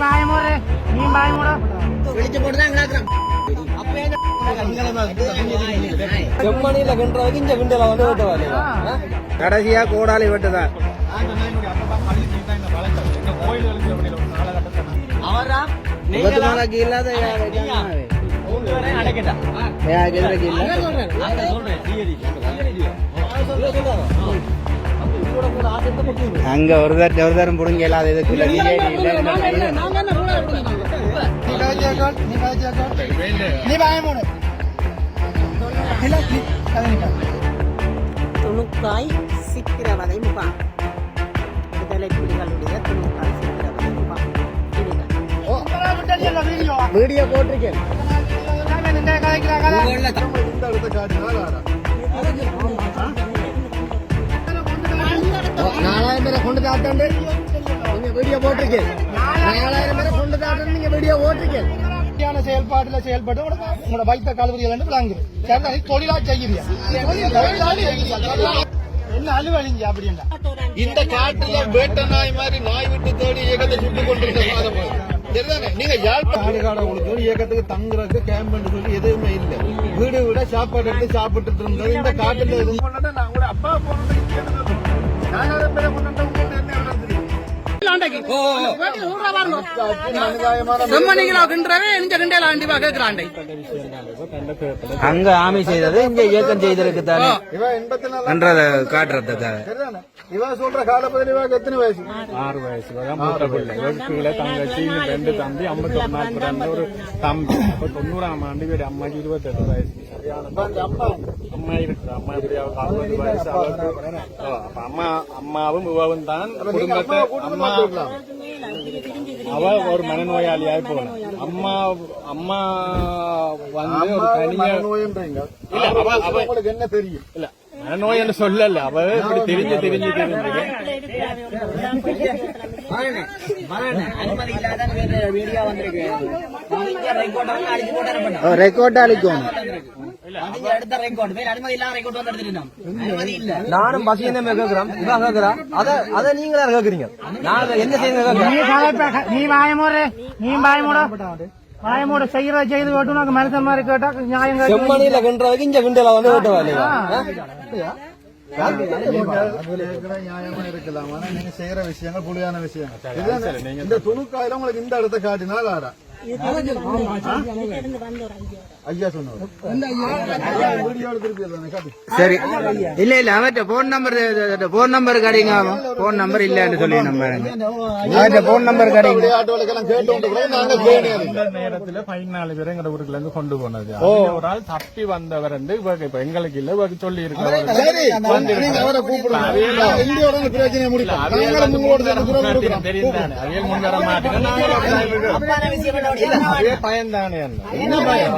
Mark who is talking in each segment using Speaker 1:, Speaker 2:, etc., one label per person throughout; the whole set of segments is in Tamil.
Speaker 1: வாய மூடு. நீ வாய மூடு.
Speaker 2: விழிச்சு போட்டு தான் கிடக்குறோம்
Speaker 3: கிண்டுறதுக்கு கிண்டல வந்து வெட்ட வேலையா கடைசியா கோடாலி வெட்டுதான்
Speaker 2: அவரா?
Speaker 3: முகத்து மேலக்கு இல்லாத
Speaker 2: அடைக்கட்டா?
Speaker 3: அங்க ஒரு தரம் ஒரு தரம் புடுங்க இல்லாத பிரியாணி இல்ல
Speaker 1: மூடு. இல்ல
Speaker 4: துணுக்காய் சித்திரவதை முகாம் விடுதலை புலிகளுடைய துணுக்காய் சித்திரவதை முகாம்
Speaker 1: வீடியோ?
Speaker 3: போட்டிருக்கேன். நாலாயிரம் பேரை கொண்டு தாத்தாண்டு. நீங்க வீடியோ போட்டிருக்கேன். நாலாயிரம் பேரை கொண்டு தாத்தாண்டு நீங்க வீடியோ போட்டிருக்கேன்.
Speaker 1: சரியான செயல்பாட்டுல செயல்பட்டு உங்களோட வைத்த கழுவுறிகள் என்று விளங்குது. சரி தொழிலா செய்கிறியா என்ன அலுவலிங்க அப்படின்னா?
Speaker 5: இந்த காட்டுல வேட்ட நாய் மாதிரி நாய் விட்டு தேடி இயக்கத்தை சுட்டு சரிதானே? நீங்க ஆடுகாட உங்களுக்கு இயக்கத்துக்கு தங்குறதுக்கு கேம்ப் சொல்லி எதுவுமே இல்ல. வீடு விட சாப்பாடு எடுத்து சாப்பிட்டுட்டு இருந்தது. இந்த காட்டுல இருந்து நான் கூட அப்பா போனது நாலாயிரம் பெற கொண்டு
Speaker 3: அங்க ஆமி செய்தது இங்க இயக்கம் செய்ததுக்கு தானே என்றத காட்டுறதுக்காக.
Speaker 5: இவன் சொல்ற காலப்பதில் இவாக்கு எத்தனை வயசு?
Speaker 6: ஆறு வயசு வரை மூத்த பிள்ளை. வெறுப்புகளை தங்கச்சி ரெண்டு தம்பி ஐம்பத்தொரு நாள் பிறந்த ஒரு தம்பி. அப்ப தொண்ணூறாம் ஆண்டு இவர் அம்மாக்கு இருபத்தெட்டு வயசு. சரியான
Speaker 5: அம்மா
Speaker 6: அம்மா இருக்கு. அம்மா இப்படி அவருக்கு அறுபது வயசு? அவருக்கு ஓ, அப்ப அம்மா அம்மாவும் இவவும் தான் குடும்பத்தை அம்மா அவ ஒரு மனநோயாளியாய் போன அம்மா அம்மா வந்து ஒரு தனியா
Speaker 5: நோயன்றீங்க
Speaker 6: இல்ல அவ அவ
Speaker 5: உங்களுக்கு என்ன தெரியும்?
Speaker 6: இல்ல மனநோய் என்று சொல்லல அவ இப்படி தெரிஞ்சு தெரிஞ்சு தெரிஞ்சு
Speaker 2: ரெக்கார்ட் வந்து
Speaker 3: நானும் பசி என்ன கேக்குறோம் இவன் கேக்குறா அத அத நீங்க தான் கேக்குறீங்க நான் என்ன செய்யுங்க
Speaker 1: நீ செய்யறத செய்து கேட்டு மனுஷன் மாதிரி கேட்டா நியாயம்
Speaker 3: இங்க கிண்டல வந்து
Speaker 5: நியாயமா இருக்கலாம் நீங்க செய்யற விஷயங்கள் புலியான விஷயங்கள் இதுதானே? இந்த துணுக்காயில உங்களுக்கு இந்த இடத்த காட்டினால் ஆடா
Speaker 3: சரி. இல்ல இல்ல அவர்கிட்ட போன் நம்பர் போன் நம்பர் கடைங்க போன் நம்பர் இல்லன்னு சொல்லி அவர்கிட்ட போன் நம்பர் கடைங்க.
Speaker 6: நேரத்துல பதினாலு பேரை எங்க ஊருக்குள்ள இருந்து கொண்டு போனது. ஒரு ஆள் தப்பி வந்தவர் வந்து இப்ப எங்களுக்கு இல்ல இவருக்கு சொல்லி
Speaker 5: கொடுக்கிறோம்.
Speaker 6: தெரியும் மாட்டேங்க. பயந்தானே
Speaker 5: என்ன பயம்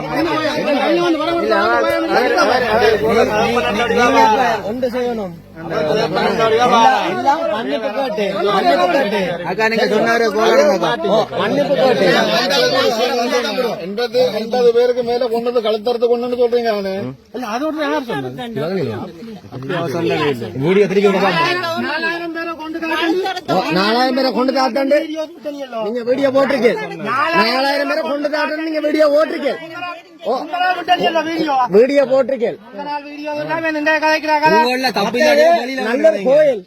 Speaker 3: ஒன்று செய்யணும் அக்கா நீங்க சொன்னாரு மன்னிப்பு கேட்டு
Speaker 5: எண்பது எண்பது பேருக்கு மேல கொண்டு வந்து கழுத்தறுத்து கொண்டு சொல்றீங்க அவனு
Speaker 1: நாலாயிரம் பேரை கொண்டு
Speaker 3: நாலாயிரம் பேரை கொண்டு தாத்தாண்டு நீங்க வீடியோ போட்டிருக்கீங்க நாலாயிரம் பேரை கொண்டு தாத்தாண்டு நீங்க வீடியோ போட்டிருக்கீங்க
Speaker 1: வீடியோ
Speaker 3: போட்டிருக்கீங்க
Speaker 1: கதை
Speaker 3: நல்ல கோயில்.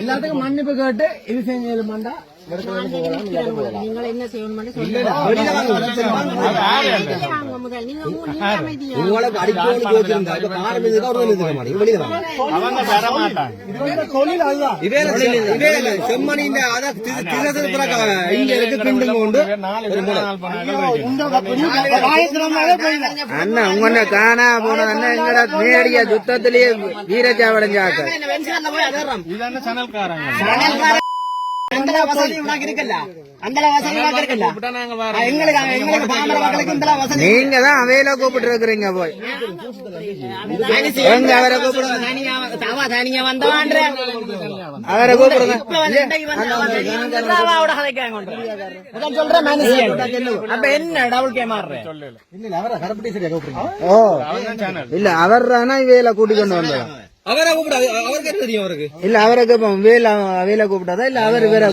Speaker 3: எல்லாத்துக்கும் மன்னிப்பு கேட்டு இது செஞ்சு
Speaker 4: நீங்கள் என்ன செய்யணும் முதல் நீங்க
Speaker 3: உங்களுக்கு அடிக்கடி வச்சிருந்தா இப்ப ஒரு மாட்டேங்க
Speaker 6: அவங்க வர மாட்டாங்க
Speaker 3: அத இங்க இருக்கு உண்டு அண்ணா காணா போனது அண்ணா எங்கடா நேரடியா யுத்தத்திலேயே வீரச்சாவடைஞ்சாக்க
Speaker 6: இதான சனல்காரங்க
Speaker 2: அந்த வசதி உனக்கு இருக்குல்ல அந்த வசதி உனக்கு இருக்குல்ல
Speaker 6: விட்டா நாங்க
Speaker 2: ஆ,
Speaker 6: வரோம்
Speaker 2: எங்களுக்கு எங்களுக்கு பாமர மக்களுக்கு இந்த வசதி
Speaker 3: நீங்க தான் அவையில கூப்பிட்டு இருக்கிறீங்க போய் எங்க அவரை கூப்பிடுங்க?
Speaker 2: தனியா அவ தனியா வந்தவான்ற.
Speaker 3: அவரை கூப்பிடுங்க.
Speaker 2: கதைக்காங்க முதல் சொல்ற மனுஷன் அப்ப என்ன டபுள் கே மாறுறேன்
Speaker 3: இல்ல அவர் தானே இவையில கூட்டிக் கொண்டு வந்தோம்
Speaker 2: அவரை கூப்பிடாது அவருக்கு தெரியும் அவருக்கு.
Speaker 3: இல்ல அவருக்கு இப்ப வேலை வேலை கூப்பிட்டாதா? இல்ல அவர் வேற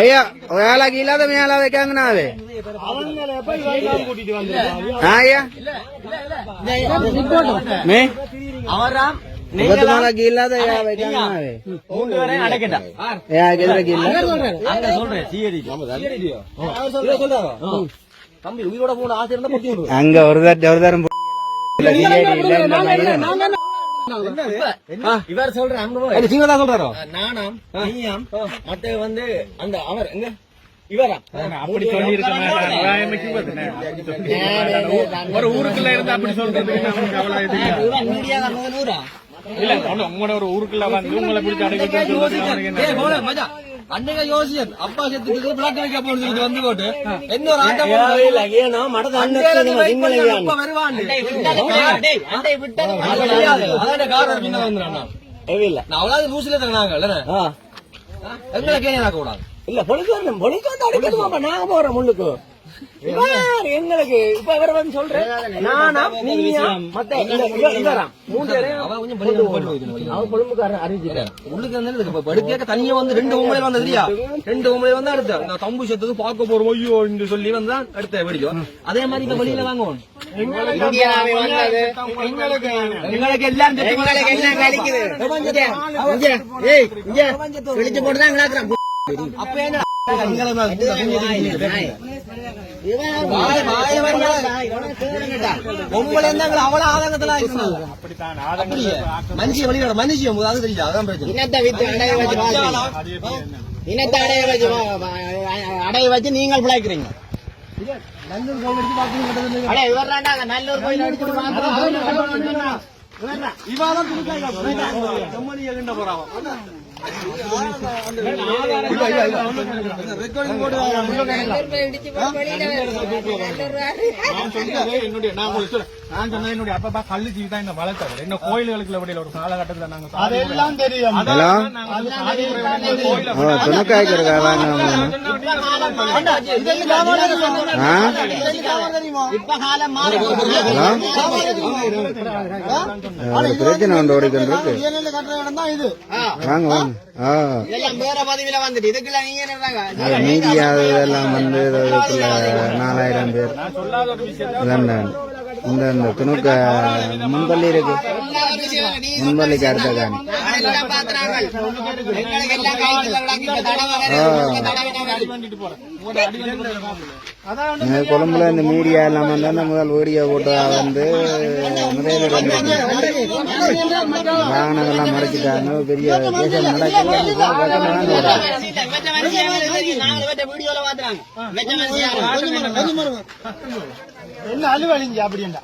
Speaker 3: ஐயா வேலைக்கு இல்லாத மேல ஐயா. இல்லாத
Speaker 2: அங்க
Speaker 3: ஒரு தரம்
Speaker 2: இவர் சொல்றேன் அங்க போய். சிங்க தான் சொல்றாரோ? நானாம் நீயாம் மத்த வந்து அந்த அவர் எங்க? இவரா?
Speaker 6: அப்படி சொல்லி ஒரு ஊருக்குள்ள இருந்து அப்படி சொல்றது இல்ல. உங்களோட ஒரு ஊருக்குள்ள வந்து உங்களை பிடிச்சி அடைக்கிறது
Speaker 2: அன்னைக்கு யோசியன். அப்பா செத்துக்கு பிளாக் வைக்க போறது வந்து போட்டு. என்ன ஒரு ஆட்டம் ஏனோ மடத அண்ணன் வருவான் அதான் காரணம் பின்ன வந்துடுறான் நான். அவ்வளவு லூசில தராங்க எங்களை கேட்க கூடாது இல்ல வந்து பொலிக்கு வந்து அடிக்கணுமா நாங்க போறோம் முன்னுக்கு இவர் எங்களுக்கு இப்ப இவர் வந்து சொல்றேன் நானா நீங்க மத்த அவர் உள்ளுக்கு வந்து இப்ப படுக்கையாக தனியா வந்து ரெண்டு உங்களை வந்தது இல்லையா ரெண்டு உங்களை வந்து அடுத்த நான் தம்பு பார்க்க போறோம் ஐயோ என்று சொல்லி வந்து அடுத்த வெடிக்கும் அதே மாதிரி இப்ப வெளியில வாங்குவோம் எங்களுக்கு எல்லாம் வெளிச்சு அப்ப என்ன உங்களை இருந்தாங்க அவ்வளவு ஆதங்கத்துல
Speaker 6: அப்படித்தான்
Speaker 2: அப்படியே மனுஷிய வெளியோட மனுஷியம் அது தெரியாது அதான் பிரச்சனை
Speaker 4: இனத்தை. இனத்தை அடைய வச்சு அடைய வச்சு நீங்கள் பிழைக்கிறீங்க நல்லூர் கோயில்.
Speaker 2: இவாதான்
Speaker 6: சொன்னது என்னுடைய நான் உங்களுக்கு சொல்றேன். நான் சொன்னது என்னுடைய அப்பா கல்லுச்சி தான் என்ன வளர்த்தாரு என்ன கோயில்களுக்குள்ள விடையில ஒரு காலகட்டத்துல நாங்க
Speaker 1: அதெல்லாம் தெரியும்.
Speaker 3: வாங்க பிரச்சனை ஒன்று ஓடிக்கொண்டிருக்கு வாங்க வாங்க. மீடியா இதெல்லாம் வந்து நாலாயிரம் பேர். இந்த இந்த துணுக்க முன்பள்ளி இருக்கு. முன்பள்ளிக்கு அடுத்த காணி. இந்த கொழும்புல இந்த மீடியா எல்லாம் வந்து அந்த முதல் வீடியோ போட்டு வந்து நிறைய பேர் வாகனங்கள்லாம் மறைச்சிட்டாங்க. பெரிய கேசம் நடக்குது.
Speaker 1: என்ன அலுவலிங்க அப்படின்டா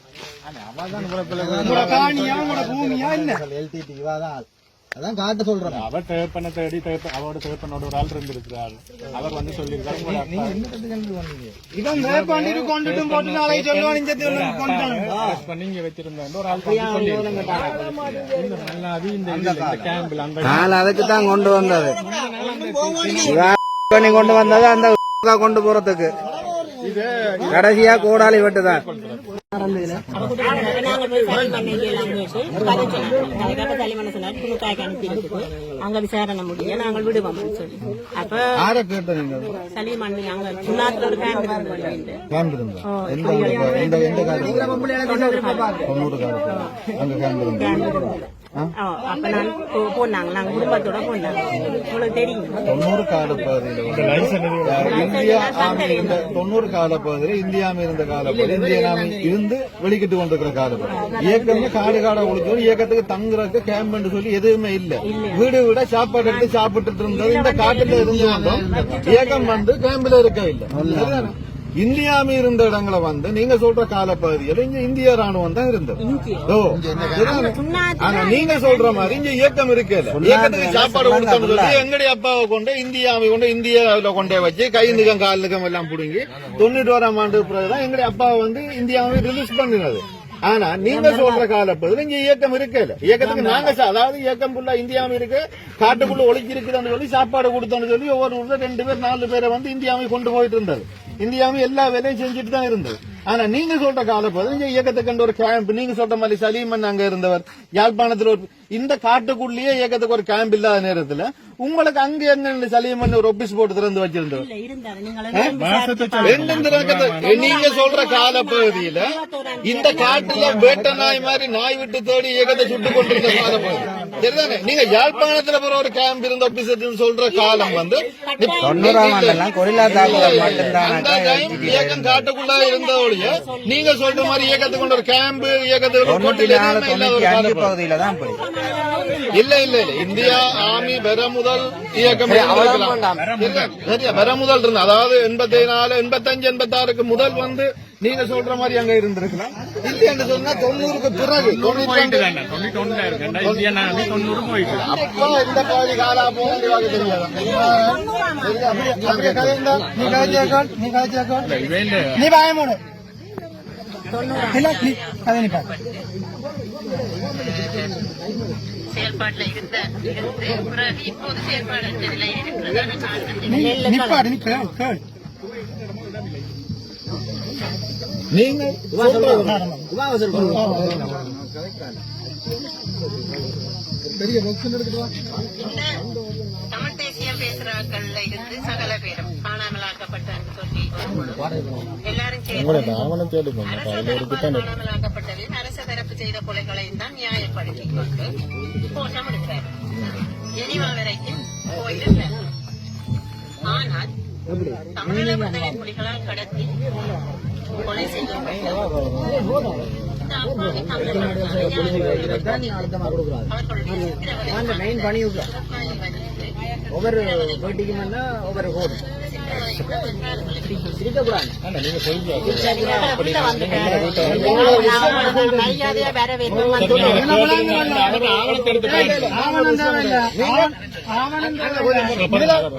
Speaker 1: உங்களோட காணியா உங்களோட பூமியா என்ன
Speaker 5: அதான் காட்ட சொல்றேன்
Speaker 6: அவர் தேப்பனை தேடி தேப்ப அவரோட தேப்பனோட ஒரு ஆள் இருந்திருக்கிறார் அவர் வந்து சொல்லியிருக்காரு உங்களோட அப்பா
Speaker 1: இவன் வேப்பாண்டிட்டு கொண்டுட்டும் போட்டு நாளைக்கு சொல்லுவான் இந்த கொண்டு
Speaker 6: ஒரு ஆள் நல்லாவி இந்த கேம்பில் அந்த
Speaker 3: அதுக்கு தான் வந்தது பண்ணி கொண்டு வந்தது அந்த கொண்டு போறதுக்கு கடைசியா கோடாலி வெட்டு
Speaker 4: அங்க விசாரணை முடிய நாங்கள் விடுவோம் சொல்லி அப்ப
Speaker 5: யார கேட்ட நீங்க
Speaker 4: சலி பண்ணி அங்க சுண்ணாத்துல ஒரு கேம்ப் அப்ப நான் போனாங்க. நாங்க குடும்பத்தோட போனாங்க. உங்களுக்கு தெரியும்.
Speaker 5: தொண்ணூறு கால பகுதியில் இந்தியா ஆமை இருந்த தொண்ணூறு கால பகுதியில் இந்தியாம இருந்த கால பகுதி இந்திய ஆமை இருந்து வெளிக்கிட்டு கொண்டிருக்கிற கால பகுதி இயக்கமே காடு காடா ஒழிச்சு இயக்கத்துக்கு தங்குறதுக்கு கேம்ப் சொல்லி எதுவுமே இல்ல. வீடு விட சாப்பாடு எடுத்து சாப்பிட்டு இருந்தது. இந்த காட்டுல இருந்து கொண்டும். இயக்கம் வந்து கேம்ப்ல இருக்க இல்ல? இந்தியாம இருந்த இடங்களை வந்து நீங்க சொல்ற கால பகுதியில் இங்க இந்திய ராணுவம் தான் இருந்தது? ஆனா நீங்க சொல்ற மாதிரி இங்க இயக்கம் இருக்கல இயக்கத்துக்கு சாப்பாடு கொடுத்தோம்னு சொல்லி எங்களுடைய அப்பாவை கொண்டு இந்தியாவை கொண்டு இந்தியாவில கொண்டே வச்சு கைந்துக்கம் காலுக்கம் எல்லாம் புடுங்கி தொண்ணூற்றி ஓராம் ஆண்டு பிறகுதான் எங்களுடைய அப்பாவை வந்து இந்தியாவை ரிலீஸ் பண்ணினது. ஆனா நீங்க சொல்ற காலப்பகுதியில் இங்க இயக்கம் இருக்கல. இயக்கத்துக்கு நாங்க அதாவது இயக்கம் ஃபுல்லா இந்தியாவும் இருக்கு. காட்டுக்குள்ள ஒளிச்சு இருக்குதுன்னு சொல்லி சாப்பாடு கொடுத்தோம்னு சொல்லி ஒவ்வொரு ஊர்ல ரெண்டு பேர் நாலு பேரை வந்து இந்தியாவை கொண்டு போயிட்டு இருந்தது. இந்தியாவும் எல்லா வேலையும் செஞ்சுட்டு தான் இருந்தது. ஆனா நீங்க சொல்ற காலப்போது நீங்க இயக்கத்தை கண்டு ஒரு கேம்ப் நீங்க சொல்ற மாதிரி சலீமன் அங்க இருந்தவர் யாழ்ப்பாணத்துல ஒரு இந்த காட்டுக்குள்ளேயே இயக்கத்துக்கு ஒரு கேம்ப் இல்லாத நேரத்துல உங்களுக்கு அங்க எங்க சலீமன் ஒரு ஒபிஸ் போட்டு திறந்து திறக்கத்தை நீங்க சொல்ற காலப்பகுதியில இந்த காட்டுல வேட்ட நாய் மாதிரி நாய் விட்டு தேடி இயக்கத்தை சுட்டு கொண்டிருந்த காலப்பகுதி சரிதானே நீங்க யாழ்ப்பாணத்துல போற ஒரு கேம்ப் இருந்த ஆபீசர் சொல்ற காலம் வந்து அந்த டைம் இயக்கம் காட்டுக்குள்ள இருந்த ஒழிய நீங்க சொல்ற மாதிரி இயக்கத்துக்கு கொண்டு ஒரு கேம்ப் இயக்கத்துக்கு
Speaker 3: அஞ்சு. பகுதியில தான்
Speaker 5: இல்ல இல்ல இல்ல. இந்தியா ஆர்மி பெற முதல் இயக்கம் சரியா பெற முதல் இருந்த அதாவது எண்பத்தி நாலு எண்பத்தஞ்சு எண்பத்தாறுக்கு முதல் வந்து நீங்க சொல்ற மாதிரி அங்க இருந்திருக்கலாம். இல்லைன்னு சொன்னா தொண்ணூறுக்கு பிறகு அப்பா இந்த பாதி காலா
Speaker 1: நீ பயமோடு இல்ல நீ கதை நீ
Speaker 7: செயல்பாட்டில் இருந்த இருந்து பிறகு இப்போது
Speaker 1: நீ நிப்பாடு நீ கேள் கேள்
Speaker 5: நீங்க பெரிய
Speaker 7: தமிழ் தேசியம் பேசுறாக்கள்ல இருந்து சகல பேரும் காணாமலாக்கப்பட்டான்னு சொல்லி எல்லாரும் சேர்ந்து அரசு தரப்பு செய்த கொலைகளையும் தான் நியாயப்படுத்திக் கொண்டு ஜெனிவா வரைக்கும் போயிருந்தார் ஆனால் விடுதலை புலிகளால் கடத்தி கொலை செய்யப்பட்ட
Speaker 3: ஒவ்வொரு வீட்டுக்கு முன்னா ஒவ்வொரு கோடு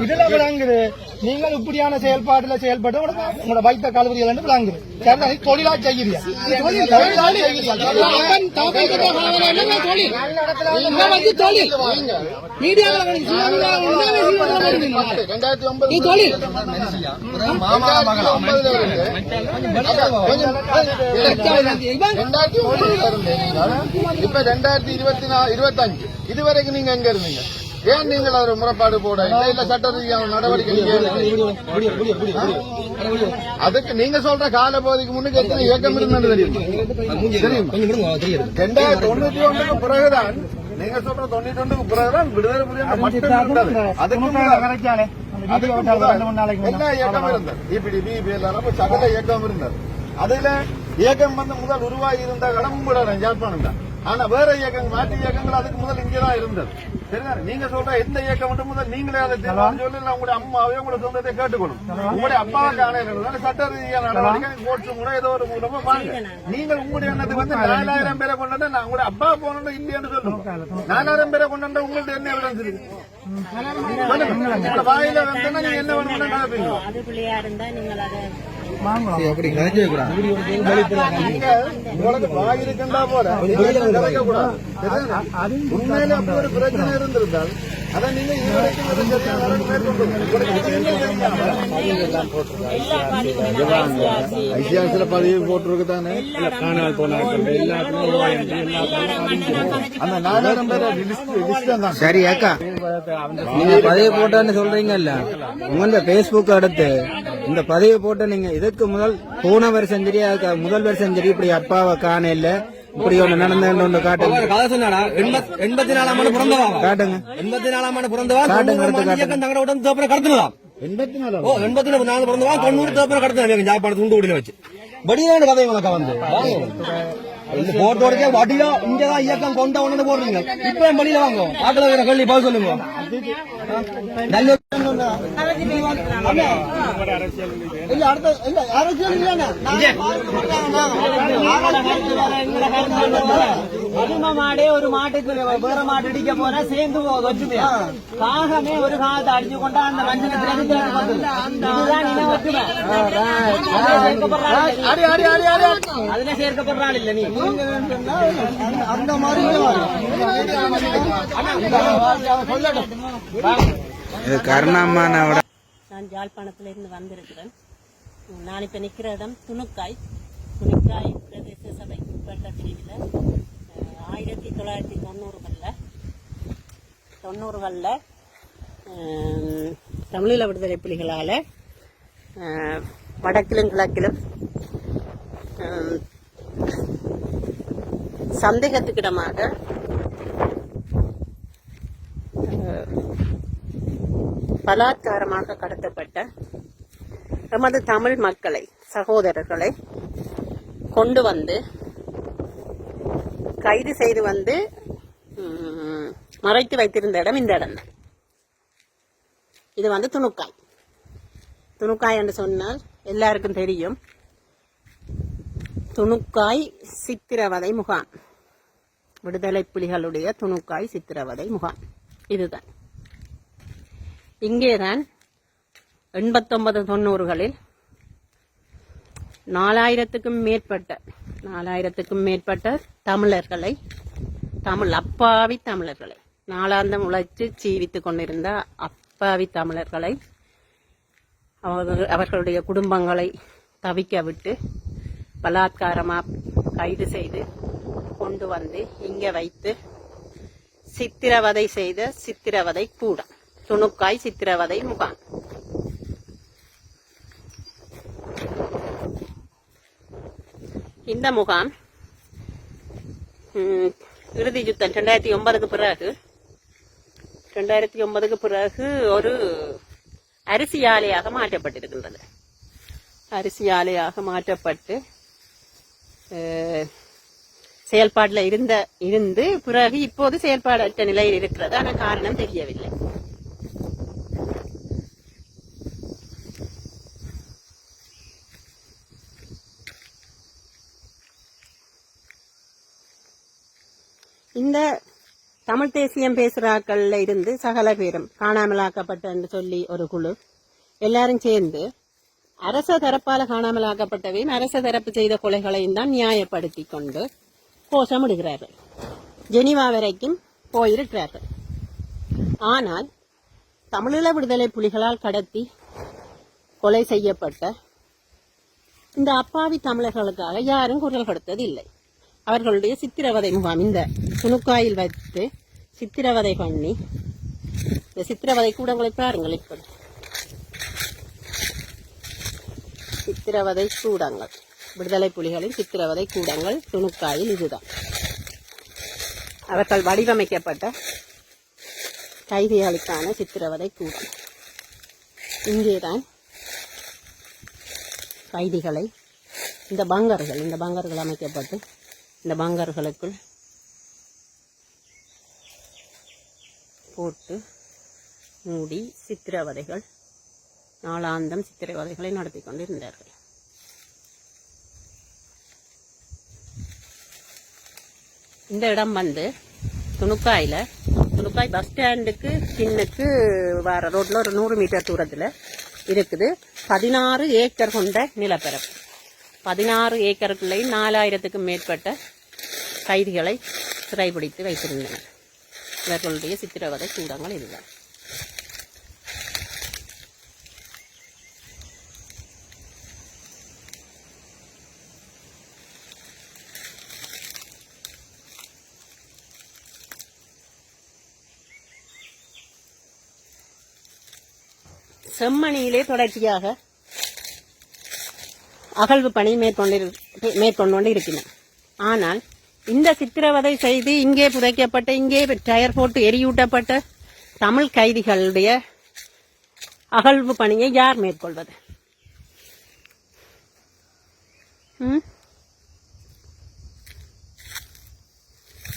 Speaker 1: இதுல விளங்குது நீங்கள் இப்படியான செயல்பாட்டுல செயல்பட்டு உங்களோட வைத்த கல்விகள் என்று விளங்குது சரி நீ தொழிலா செய்கிறீங்க தொழில் செய்கிறீங்க
Speaker 5: தொழில் ரெண்டாயிரத்தி ஒன்பதுல இருந்து இப்ப ரெண்டாயிரத்தி இருபத்தி நாலு இருபத்தஞ்சு. இதுவரைக்கும் நீங்க எங்க இருந்தீங்க? ஏன் நீங்கள் ஒரு முறைப்பாடு போட இல்ல இல்ல சட்ட ரீதியான நடவடிக்கை அதுக்கு நீங்க சொல்ற கால பகுதிக்கு முன்னுக்கு எத்தனை இயக்கம் இருந்தது ரெண்டாயிரத்தி தொண்ணூத்தி ஒன்றுக்கு பிறகுதான் நீங்க சொல்ற தொண்ணூத்தி ஒன்றுக்கு பிறகுதான் விடுதலை புலிகள் மட்டும் அதுக்கு எல்லா இயக்கம் இருந்தது? இப்படி பிபிஎல் சகல இயக்கம் இருந்தது. அதுல இயக்கம் வந்து முதல் உருவாகி இருந்த இடமும் கூட யாழ்ப்பாணம் தான். ஆனா வேற இயக்கம் மாற்று இயக்கங்கள் அதுக்கு முதல் இங்கதான் இருந்தது. சரிதானே? நீங்க சொல்ற எந்த இயக்கம் மட்டும் முதல் நீங்களே அதை தீர்மானம் சொல்லி இல்ல உங்களுடைய அம்மாவே உங்களோட சொந்தத்தை கேட்டுக்கணும் உங்களுடைய அப்பாவை காண சட்ட ரீதியான நடவடிக்கை கோர்ட்ஸ் மூலம் ஏதோ ஒரு மூலமா வாங்க. நீங்கள் உங்களுடைய எண்ணத்துக்கு வந்து நாலாயிரம் பேரை கொண்டு வந்தா நான் உங்களுடைய அப்பா போனோம் இல்லையான்னு சொல்லுங்க. நாலாயிரம் பேரை கொண்டு உங்கள்ட்ட என்ன எவிடன்ஸ் இருக்கு? வாயில வந்தா நீங்க என்ன வேணும்னு
Speaker 4: நீங்கள் அதை
Speaker 3: அப்படி?
Speaker 5: உண்மையில ஒரு பிரச்சனை இருந்திருந்தால் அதை நீங்க ஐசிஆர்சில பதிவு போட்டிருக்கு தானே
Speaker 6: காணால்
Speaker 5: அந்த நாலாயிரம் பேர் தான்
Speaker 3: சரி அக்கா நீங்க பதிவு போட்டேன்னு சொல்றீங்கல்ல. உங்க பேஸ்புக் அடுத்து இந்த பதிவு போட்டு நீங்க இதுக்கு முதல் போன வருஷம் சரி முதல் வருஷம் சரி இப்படி அப்பாவை காண இல்ல? இப்படி ஒண்ணு நடந்தேன்னு ஒண்ணு காட்டுங்க.
Speaker 2: கதை சொன்னாடா எண்பத்தி நாலாம் ஆண்டு பிறந்தவா.
Speaker 3: காட்டுங்க.
Speaker 2: எண்பத்தி நாலாம் ஆண்டு பிறந்தவா
Speaker 3: காட்டுங்க,
Speaker 2: தங்கட உடன் தோப்பனை கடத்துனதாம்
Speaker 5: எண்பத்தி நாலு.
Speaker 2: ஓ எண்பத்தி நாலு பிறந்தவா தொண்ணூறு தோப்பனை கடத்தினாங்க ஜாப்பாடு துண்டு குடியில வச்சு. வடிவான கதை உனக்கு வந்து. இந்த போட்டோடக்கே வடிவா இங்கதான் இயக்கம் கொண்ட ஒண்ணு போடுறீங்க. இப்ப என் வழியில வாங்க. ஆக்கல கேள்வி பதில் சொல்லுங்க. நல்ல
Speaker 8: எரும மாடே ஒரு மாட்டுக்கு வேற மாட்டு அடிக்க போனா சேர்ந்து ஒற்றுமையா? காகமே ஒரு காலத்தை அடிச்சு கொண்டா அந்த அதுல சேர்க்கப்படுறாள் இல்ல. நீ. அந்த மாதிரி
Speaker 3: இது கருணாம்மானோட
Speaker 4: நான் ஜாழ்ப்பாணத்துலேருந்து வந்திருக்கிறேன். நான் இப்போ நிற்கிற இடம் துணுக்காய். துணிக்காய் பிரதேச சபைக்கு உட்பட்ட பிரிவில் ஆயிரத்தி தொள்ளாயிரத்தி தொண்ணூறுகளில் தொண்ணூறுகளில் தமிழீழ விடுதலை புலிகளால் வடக்கிலும் கிழக்கிலும் சந்தேகத்துக்கிடமாக பலாத்காரமாக கடத்தப்பட்ட எமது தமிழ் மக்களை சகோதரர்களை கொண்டு வந்து கைது செய்து வந்து மறைத்து வைத்திருந்த இடம் இந்த இடம் தான். இது வந்து துணுக்காய். துணுக்காய் என்று சொன்னால் எல்லாருக்கும் தெரியும். துணுக்காய் சித்திரவதை முகாம். விடுதலை புலிகளுடைய துணுக்காய் சித்திரவதை முகாம். இதுதான். இங்கேதான் எண்பத்தொன்பது தொண்ணூறுகளில் நாலாயிரத்துக்கும் மேற்பட்ட நாலாயிரத்துக்கும் மேற்பட்ட தமிழர்களை தமிழ் அப்பாவி தமிழர்களை நாளாந்தம் உழைத்து ஜீவித்துக் கொண்டிருந்த அப்பாவி தமிழர்களை அவர்கள் அவர்களுடைய குடும்பங்களை தவிக்க விட்டு பலாத்காரமாக கைது செய்து கொண்டு வந்து இங்கே வைத்து சித்திரவதை செய்த சித்திரவதை கூடம் துணுக்காய் சித்திரவதை முகாம். இந்த முகாம் இறுதி யுத்தம் ரெண்டாயிரத்தி ஒன்பதுக்கு பிறகு ரெண்டாயிரத்தி ஒன்பதுக்கு பிறகு ஒரு அரிசி ஆலையாக மாற்றப்பட்டிருக்கின்றது. அரிசி ஆலையாக மாற்றப்பட்டு செயல்பாட்டில் இருந்த இருந்து பிறகு இப்போது செயல்பாடற்ற நிலையில் இருக்கிறது. ஆனால் காரணம் தெரியவில்லை. இந்த தமிழ் தேசியம் பேசுகிறாக்கள்ல இருந்து சகல பேரும் காணாமலாக்கப்பட்ட என்று சொல்லி ஒரு குழு எல்லாரும் சேர்ந்து அரச தரப்பால் காணாமலாக்கப்பட்டவையும் அரச தரப்பு செய்த கொலைகளையும் தான் நியாயப்படுத்தி கொண்டு கோஷமிடுகிறார்கள். ஜெனிவா வரைக்கும் போயிருக்கிறார்கள். ஆனால் தமிழீழ விடுதலை புலிகளால் கடத்தி கொலை செய்யப்பட்ட இந்த அப்பாவி தமிழர்களுக்காக யாரும் குரல் கொடுத்ததில்லை. அவர்களுடைய சித்திரவதை முகாம் இந்த துணுக்காயில் வைத்து சித்திரவதை பண்ணி இந்த சித்திரவதை கூடங்களை பாருங்கள் இப்படி சித்திரவதை கூடங்கள். விடுதலை புலிகளின் சித்திரவதை கூடங்கள் துணுக்காயில் இதுதான். அவர்கள் வடிவமைக்கப்பட்ட கைதிகளுக்கான சித்திரவதை கூடம். இங்கேதான் கைதிகளை இந்த பங்கர்கள் இந்த பங்கர்கள் அமைக்கப்பட்டு இந்த பங்கர்களுக்குள் போட்டு மூடி சித்திரவதைகள் நாளாந்தம் சித்திரவதைகளை நடத்தி கொண்டிருந்தார்கள். இந்த இடம் வந்து துணுக்காயில் துணுக்காய் பஸ் ஸ்டாண்டுக்கு சின்னுக்கு வர ரோட்டில் ஒரு நூறு மீட்டர் தூரத்தில் இருக்குது. பதினாறு ஏக்கர் கொண்ட நிலப்பரப்பு. பதினாறு ஏக்கருக்குள்ளேயும் நாலாயிரத்துக்கும் மேற்பட்ட கைதிகளை சிறைபிடித்து வைத்திருந்தனர். இவர்களுடைய சித்திரவதை கூடங்கள் இதுதான். செம்மணியிலே தொடர்ச்சியாக அகழ்வு பணி மேற்கொண்டிரு மேற்கொண்டு கொண்டு இருக்கின்றன ஆனால் இந்த சித்திரவதை செய்து இங்கே புதைக்கப்பட்ட இங்கே டயர் போட்டு எரியூட்டப்பட்ட தமிழ் கைதிகளுடைய அகழ்வு பணியை யார் மேற்கொள்வது?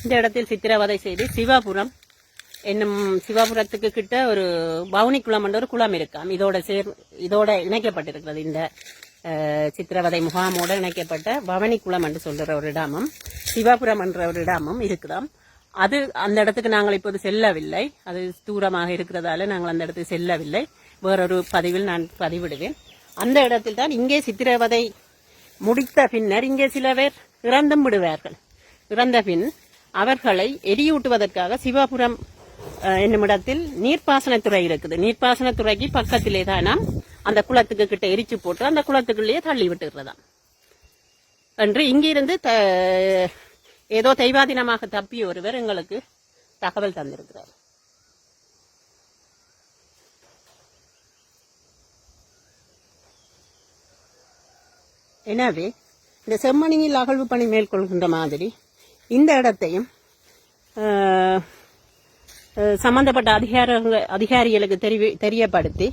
Speaker 4: இந்த இடத்தில் சித்திரவதை செய்து சிவாபுரம் என்னும் சிவாபுரத்துக்கு கிட்ட ஒரு பவுனி குளம் என்ற ஒரு குளம் இருக்காம். இதோட சேர் இதோட இணைக்கப்பட்டிருக்கிறது இந்த சித்திரவதை முகாமோடு இணைக்கப்பட்ட பவனிக்குளம் என்று சொல்கிற ஒரு இடமும் சிவாபுரம் என்ற ஒரு இடமும் இருக்குதாம். அது அந்த இடத்துக்கு நாங்கள் இப்போது செல்லவில்லை. அது தூரமாக இருக்கிறதால நாங்கள் அந்த இடத்துக்கு செல்லவில்லை. வேறொரு பதிவில் நான் பதிவிடுவேன். அந்த இடத்தில் தான் இங்கே சித்திரவதை முடித்த பின்னர் இங்கே சில பேர் இறந்தும் விடுவார்கள். இறந்த பின் அவர்களை எரியூட்டுவதற்காக சிவாபுரம் அஹ், என்னும் இடத்தில் நீர்ப்பாசனத்துறை இருக்குது. நீர்ப்பாசனத்துறைக்கு பக்கத்திலே தான் நாம் அந்த குளத்துக்கு கிட்ட எரிச்சு போட்டு அந்த குளத்துக்குள்ளேயே தள்ளி விட்டுகிறதாம் என்று இங்கிருந்து த- ஏதோ தெய்வாதீனமாக தப்பி ஒருவர் எங்களுக்கு தகவல் தந்திருக்கிறார். எனவே இந்த செம்மணியில் அகழ்வு பணி மேற்கொள்கின்ற மாதிரி இந்த இடத்தையும் சம்பந்தப்பட்ட அதிகாரங்கள் அதிகாரிகளுக்கு தெரிவி தெரியப்படுத்தி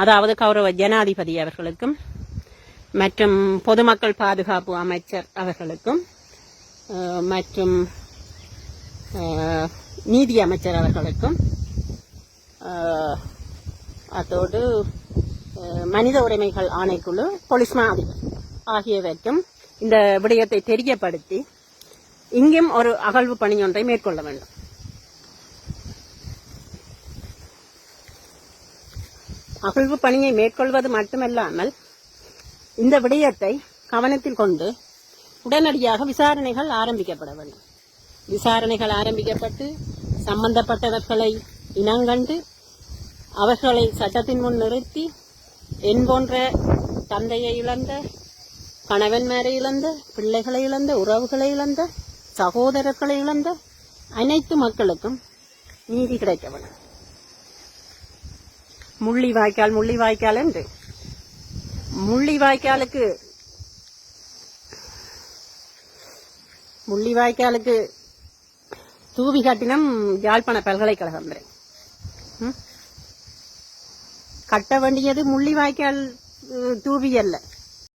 Speaker 4: அதாவது கௌரவ ஜனாதிபதி அவர்களுக்கும் மற்றும் பொதுமக்கள் பாதுகாப்பு அமைச்சர் அவர்களுக்கும் மற்றும் நீதி அமைச்சர் அவர்களுக்கும் அதோடு மனித உரிமைகள் ஆணைக்குழு போலீஸ் மா அதிபர் ஆகியவற்றும் இந்த விடயத்தை தெரியப்படுத்தி இங்கும் ஒரு அகழ்வு பணி ஒன்றை மேற்கொள்ள வேண்டும். அகழ்வு பணியை மேற்கொள்வது மட்டுமல்லாமல் இந்த விடயத்தை கவனத்தில் கொண்டு உடனடியாக விசாரணைகள் ஆரம்பிக்கப்பட வேண்டும். விசாரணைகள் ஆரம்பிக்கப்பட்டு சம்பந்தப்பட்டவர்களை இனங்கண்டு அவர்களை சட்டத்தின் முன் நிறுத்தி என் போன்ற தந்தையை இழந்த கணவன்மாரை இழந்த பிள்ளைகளை இழந்த உறவுகளை இழந்த சகோதரர்களை இழந்த அனைத்து மக்களுக்கும் நீதி கிடைக்க வேண்டும். முள்ளி வாய்க்கால் முள்ளி வாய்க்கால் என்று. முள்ளி வாய்க்காலுக்கு முள்ளி வாய்க்காலுக்கு தூவி காட்டினம் யாழ்ப்பாண பல்கலைக்கழகம் கட்ட வேண்டியது முள்ளி வாய்க்கால் தூவி அல்ல.